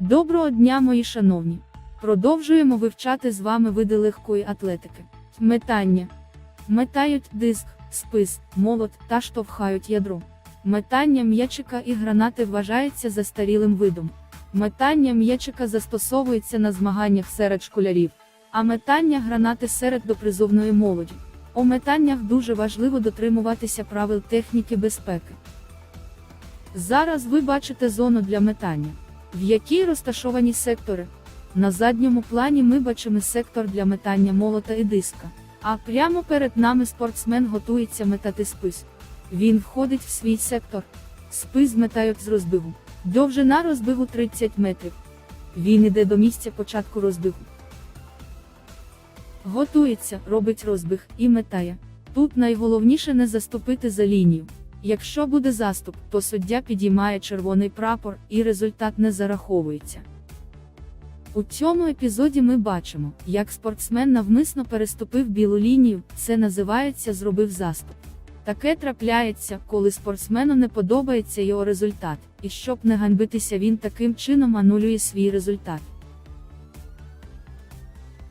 Доброго дня, мої шановні! Продовжуємо вивчати з вами види легкої атлетики. Метання. Метають диск, спис, молот та штовхають ядро. Метання м'ячика і гранати вважається застарілим видом. Метання м'ячика застосовується на змаганнях серед школярів, а метання гранати серед допризовної молоді. У метаннях дуже важливо дотримуватися правил техніки безпеки. Зараз ви бачите зону для метання, в якій розташовані сектори. На задньому плані ми бачимо сектор для метання молота і диска. А прямо перед нами спортсмен готується метати спис. Він входить в свій сектор. Спис метають з розбигу. Довжина розбигу 30 метрів. Він іде до місця початку розбигу. Готується, робить розбіг і метає. Тут найголовніше не заступити за лінію. Якщо буде заступ, то суддя підіймає червоний прапор і результат не зараховується. У цьому епізоді ми бачимо, як спортсмен навмисно переступив білу лінію, це називається зробив заступ. Таке трапляється, коли спортсмену не подобається його результат, і щоб не ганьбитися, він таким чином анулює свій результат.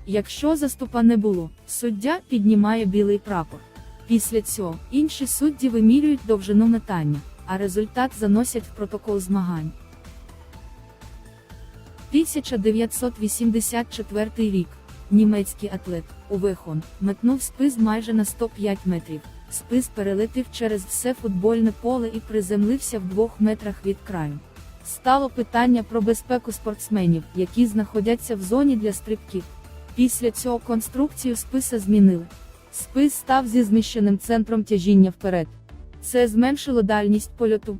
Якщо заступа не було, суддя піднімає білий прапор. Після цього інші судді вимірюють довжину метання, а результат заносять в протокол змагань. 1984 рік. Німецький атлет Увехон метнув спис майже на 105 метрів. Спис перелетів через все футбольне поле і приземлився в двох метрах від краю. Стало питання про безпеку спортсменів, які знаходяться в зоні для стрибків. Після цього конструкцію списа змінили. Спис став зі зміщеним центром тяжіння вперед. Це зменшило дальність польоту.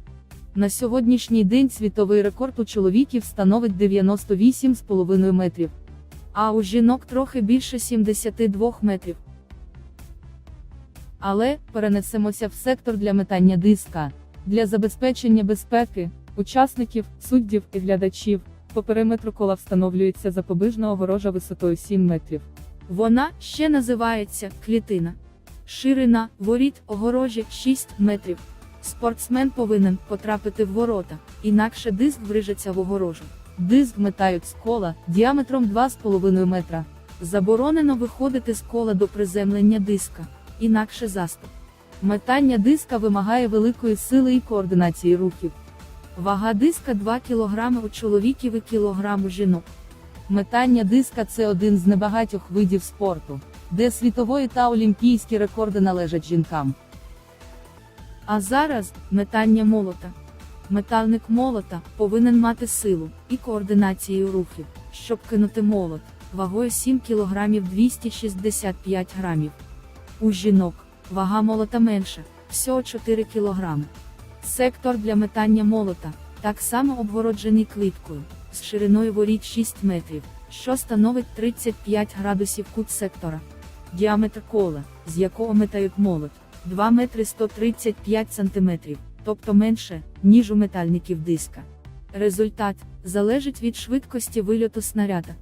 На сьогоднішній день світовий рекорд у чоловіків становить 98,5 метрів, а у жінок трохи більше 72 метрів. Але перенесемося в сектор для метання диска. Для забезпечення безпеки, учасників, суддів і глядачів, по периметру кола встановлюється запобіжна огорожа висотою 7 метрів. Вона ще називається клітина. Ширина воріт огорожі 6 метрів. Спортсмен повинен потрапити в ворота, інакше диск врижеться в огорожу. Диск метають з кола діаметром 2,5 метра. Заборонено виходити з кола до приземлення диска, інакше заступ. Метання диска вимагає великої сили і координації рухів. Вага диска 2 кг у чоловіків і кілограм у жінок. Метання диска це один з небагатьох видів спорту, де світової та олімпійські рекорди належать жінкам. А зараз метання молота. Метальник молота повинен мати силу і координацію рухів, щоб кинути молот вагою 7 кг 265 грамів. У жінок вага молота менша, всього 4 кг. Сектор для метання молота так само обгороджений клиткою з шириною воріт 6 метрів, що становить 35 градусів кут сектора. Діаметр кола, з якого метають молот, 2 метри 135 сантиметрів, тобто менше, ніж у метальників диска. Результат залежить від швидкості вильоту снаряда.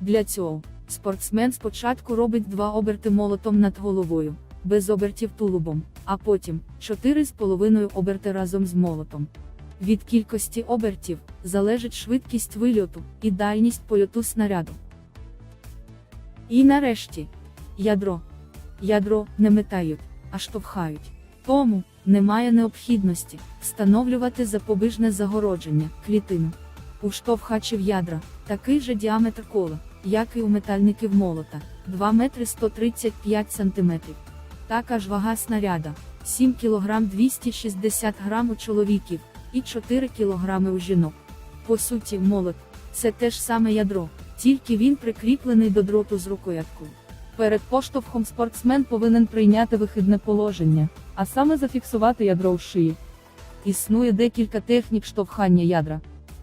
Для цього спортсмен спочатку робить два оберти молотом над головою, без обертів тулубом, а потім 4,5 оберти разом з молотом. Від кількості обертів залежить швидкість вильоту і дальність польоту снаряду. І нарешті ядро. Ядро не метають, а штовхають. Тому немає необхідності встановлювати запобіжне загородження, клітину. У штовхачів ядра такий же діаметр кола, як і у метальників молота 2 метри 135 сантиметрів. Така ж вага снаряда 7 кг 260 г у чоловіків і 4 кг у жінок. По суті, молот це те ж саме ядро, тільки він прикріплений до дроту з рукояткою. Перед поштовхом спортсмен повинен прийняти вихідне положення, а саме зафіксувати ядро в шиї. Існує декілька технік штовхання ядра.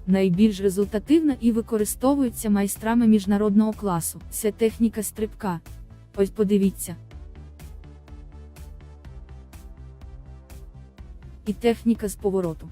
Найбільш результативна і використовується майстрами міжнародного класу. Це техніка стрибка. Ось подивіться. І техніка з повороту.